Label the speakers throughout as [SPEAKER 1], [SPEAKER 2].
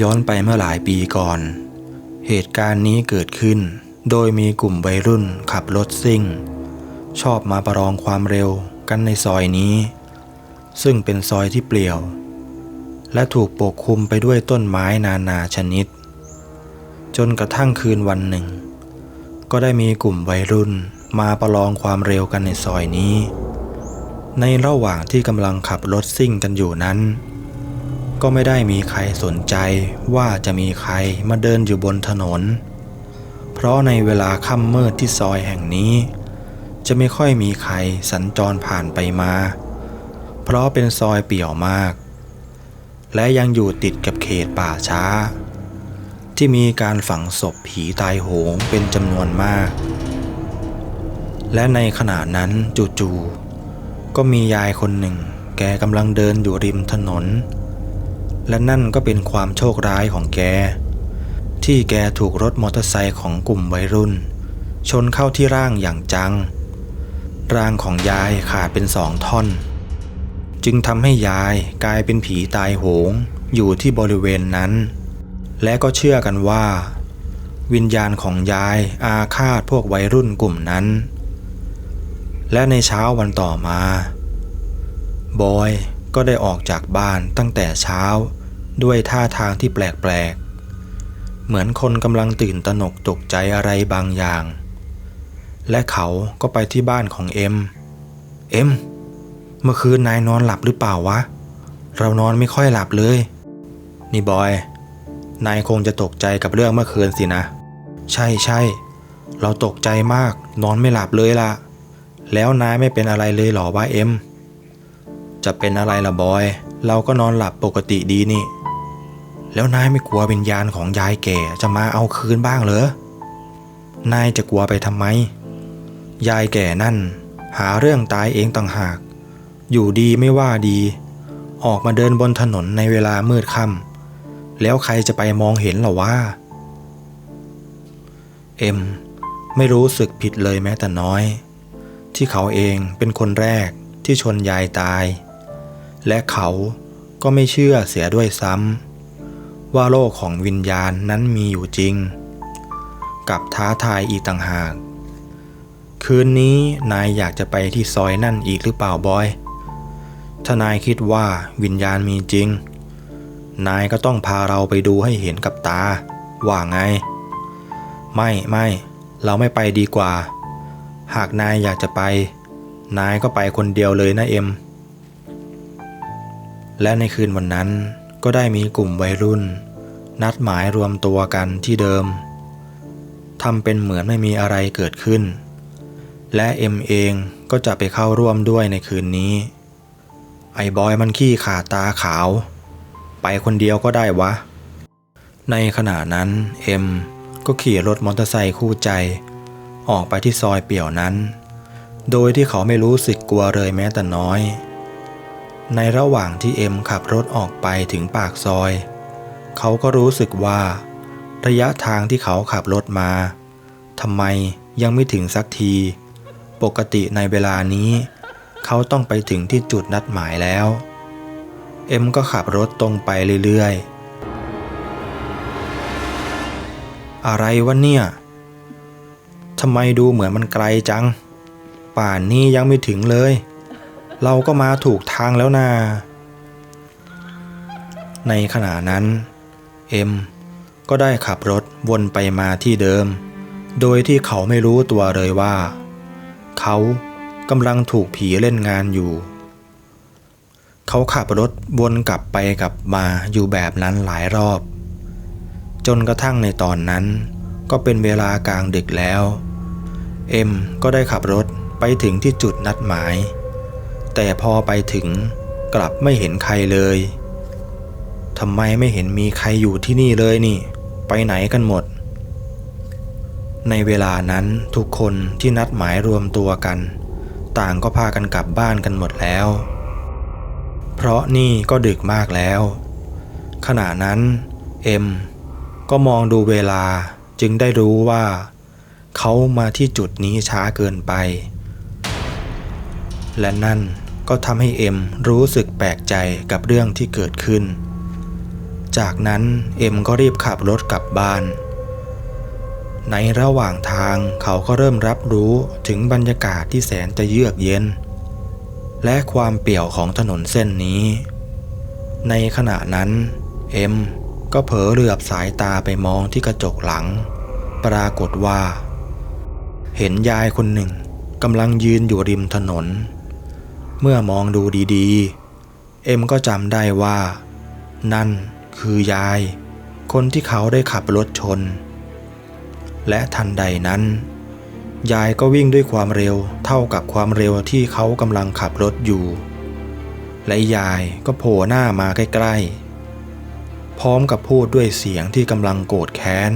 [SPEAKER 1] ย้อนไปเมื่อหลายปีก่อน เหตุการณ์นี้เกิดขึ้น โดยมีกลุ่มวัยรุ่นขับรถซิ่ง ชอบมาประลองความเร็วกันในซอยนี้ ซึ่งเป็นซอยที่เปลี่ยว และถูกปกคลุมไปด้วยต้นไม้นานาชนิด จนกระทั่งคืนวันหนึ่ง ก็ได้มีกลุ่มวัยรุ่นมาประลองความเร็วกันในซอยนี้ ในระหว่างที่กำลังขับรถซิ่งกันอยู่นั้น ก็ไม่ได้มีใครสนใจว่าจะมีใครมาเดินอยู่บนถนน เพราะในเวลาค่ำมืดที่ซอยแห่งนี้ จะไม่ค่อยมีใครสัญจรผ่านไปมา เพราะเป็นซอยเปี่ยวมาก และยังอยู่ติดกับเขตป่าช้า ที่มีการฝังศพผีตายโหงเป็นจำนวนมาก และในขณะนั้นจู่ๆก็มียายคนหนึ่ง แกกำลังเดินอยู่ริมถนน และนั่นก็เป็นความโชคร้ายของแก ที่แกถูกรถมอเตอร์ไซค์ของกลุ่มวัยรุ่น ชนเข้าที่ร่างอย่างจัง ร่างของยายขาดเป็นสองท่อน จึงทำให้ยายกลายเป็นผีตายโหงอยู่ที่บริเวณนั้น และก็เชื่อกันว่า วิญญาณของยายอาฆาตพวกวัยรุ่นกลุ่มนั้น และในเช้าวันต่อมาบอย ก็ได้ออกจากบ้านตั้งแต่เช้า ด้วยท่าทางที่แปลกๆ เหมือนคนกำลังตื่นตระหนกตกใจอะไรบางอย่าง และเขาก็ไปที่บ้านของเอ็ม เอ็ม เมื่อคืนนายนอนหลับหรือเปล่าวะ เรานอนไม่ค่อยหลับเลย นี่บอย นายคงจะตกใจกับเรื่องเมื่อคืนสินะ ใช่ใช่ เราตกใจมาก นอนไม่หลับเลยล่ะ แล้วนายไม่เป็นอะไรเลยหรอวะเอ็ม จะเป็นอะไรล่ะบอย เราก็นอนหลับปกติดีนี่ แล้วนายไม่กลัววิญญาณของยายแก่จะมาเอาคืนบ้างเหรอนายจะกลัวไปทำไม ยายแก่นั่น หาเรื่องตายเองต่างหาก อยู่ดีไม่ว่าดี ออกมาเดินบนถนนในเวลามืดค่ำแล้วใครจะไปมองเห็นหรอวะเอ็ม ไม่รู้สึกผิดเลยแม้แต่น้อย ที่เขาเองเป็นคนแรกที่ชนยายตาย และเขาก็ไม่เชื่อเสียด้วยซ้ำว่าโลกของวิญญาณนั้นมีอยู่จริง กับท้าทายอีกต่างหาก คืนนี้นายอยากจะไปที่ซอยนั่นอีกหรือเปล่าบอย ถ้านายคิดว่าวิญญาณมีจริง นายก็ต้องพาเราไปดูให้เห็นกับตา ว่าไง ไม่ไม่เราไม่ไปดีกว่า หากนายอยากจะไป นายก็ไปคนเดียวเลยนะเอ็ม และในคืนวันนั้นก็ได้มีกลุ่มวัยรุ่น นัดหมายรวมตัวกันที่เดิมทำเป็นเหมือนไม่มีอะไรเกิดขึ้น และเอ็มเองก็จะไปเข้าร่วมด้วยในคืนนี้ ไอ้บอยมันขี้ขาตาขาว ไปคนเดียวก็ได้วะ ในขณะนั้นเอ็มก็ขี่รถมอเตอร์ไซค์คู่ใจ ออกไปที่ซอยเปี่ยวนั้น โดยที่เขาไม่รู้สึกกลัวเลยแม้แต่น้อย ในระหว่างที่เอ็มขับรถออกไปถึงปากซอย เขาก็รู้สึกว่า ระยะทางที่เขาขับรถมาทำไมยังไม่ถึงสักที ปกติในเวลานี้ เขาต้องไปถึงที่จุดนัดหมายแล้ว เอ็มก็ขับรถตรงไปเรื่อยๆ อะไรวะเนี่ยทำไมดูเหมือนมันไกลจัง ป่านนี้ยังไม่ถึงเลย เราก็มาถูกทางแล้วนา ในขณะนั้น เอ็มก็ได้ขับรถวนไปมาที่เดิม โดยที่เขาไม่รู้ตัวเลยว่า เขากำลังถูกผีเล่นงานอยู่ เขาขับรถวนกลับไปกลับมาอยู่แบบนั้นหลายรอบ จนกระทั่งในตอนนั้น ก็เป็นเวลากลางดึกแล้ว เอ็มก็ได้ขับรถไปถึงที่จุดนัดหมาย แต่พอไปถึงกลับไม่เห็นใครเลยทำไมไม่เห็นมีใครอยู่ที่นี่เลยนี่ ไปไหนกันหมด ในเวลานั้นทุกคนที่นัดหมายรวมตัวกัน ต่างก็พากันกลับบ้านกันหมดแล้ว เพราะนี่ก็ดึกมากแล้ว ขณะนั้นเอ็มก็มองดูเวลาจึงได้รู้ว่า เขามาที่จุดนี้ช้าเกินไป และนั่น ก็ทำให้เอ็มรู้สึกแปลกใจกับเรื่องที่เกิดขึ้น จากนั้นเอ็มก็รีบขับรถกลับบ้าน ในระหว่างทางเขาก็เริ่มรับรู้ถึงบรรยากาศที่แสนจะเยือกเย็น และความเปี่ยวของถนนเส้นนี้ ในขณะนั้นเอ็มก็เผลอเหลือบสายตาไปมองที่กระจกหลัง ปรากฏว่า เห็นยายคนหนึ่งกำลังยืนอยู่ริมถนน เมื่อมองดูดีๆ เอ็มก็จำได้ว่า นั่นคือยาย คนที่เขาได้ขับรถชน และทันใดนั้น ยายก็วิ่งด้วยความเร็วเท่ากับความเร็วที่เขากำลังขับรถอยู่ และยายก็โผล่หน้ามาใกล้ๆ พร้อมกับพูดด้วยเสียงที่กำลังโกรธแค้น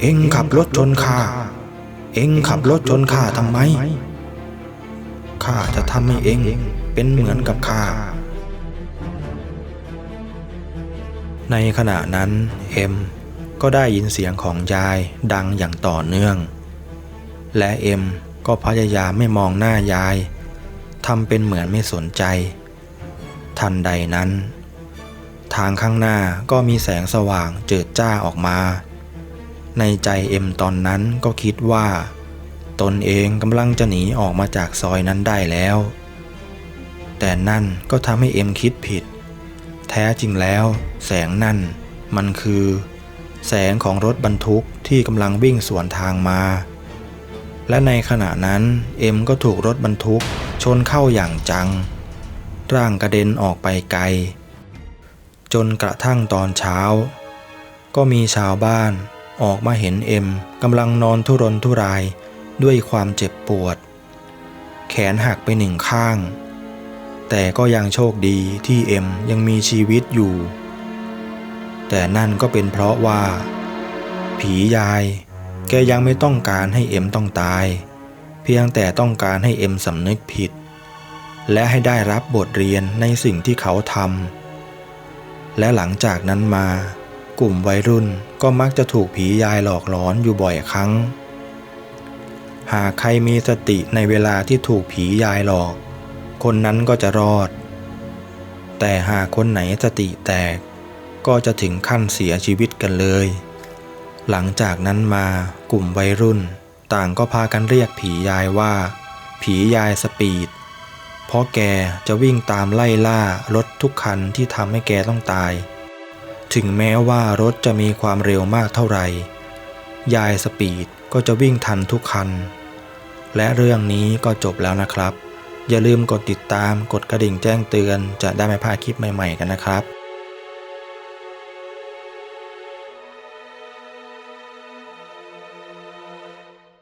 [SPEAKER 1] เอ็งขับรถชนข้าเอ็งขับรถชนข้าทำไม ข้าจะทำให้เองเป็นเหมือนกับข้า ในขณะนั้นเอ็มก็ได้ยินเสียงของยายดังอย่างต่อเนื่อง และเอ็มก็พยายามไม่มองหน้ายายทำเป็นเหมือนไม่สนใจ ทันใดนั้น ทางข้างหน้าก็มีแสงสว่างเจิดจ้าออกมา ในใจเอ็มตอนนั้นก็คิดว่า ตนเองกำลังจะหนีออกมาจากซอยนั้นได้แล้ว แต่นั่นก็ทำให้เอ็มคิดผิด แท้จริงแล้ว แสงนั่น มันคือ แสงของรถบรรทุกที่กำลังวิ่งสวนทางมา และในขณะนั้นเอ็มก็ถูกรถบรรทุกชนเข้าอย่างจัง ร่างกระเด็นออกไปไกล จนกระทั่งตอนเช้า ก็มีชาวบ้านออกมาเห็นเอ็มกำลังนอนทุรนทุราย ด้วยความเจ็บปวด แขนหักไปหนึ่งข้าง แต่ก็ยังโชคดีที่เอ็มยังมีชีวิตอยู่ แต่นั่นก็เป็นเพราะว่า ผียาย แกยังไม่ต้องการให้เอ็มต้องตาย เพียงแต่ต้องการให้เอ็มสำนึกผิด และให้ได้รับบทเรียนในสิ่งที่เขาทำและหลังจากนั้นมากลุ่มวัยรุ่นก็มักจะถูกผียายหลอกหลอนอยู่บ่อยครั้ง หากใครมีสติในเวลาที่ถูกผียายหลอก คนนั้นก็จะรอด แต่หากคนไหนสติแตก ก็จะถึงขั้นเสียชีวิตกันเลย หลังจากนั้นมากลุ่มวัยรุ่น ต่างก็พากันเรียกผียายว่า ผียายสปีด เพราะแกจะวิ่งตามไล่ล่ารถทุกคันที่ทำให้แกต้องตาย ถึงแม้ว่ารถจะมีความเร็วมากเท่าไหร่ยายสปีดก็จะวิ่งทันทุกคัน และเรื่องนี้ก็จบแล้วนะครับ อย่าลืมกดติดตามกดกระดิ่งแจ้งเตือน จะได้ไม่พลาดคลิปใหม่ ๆ กันนะครับ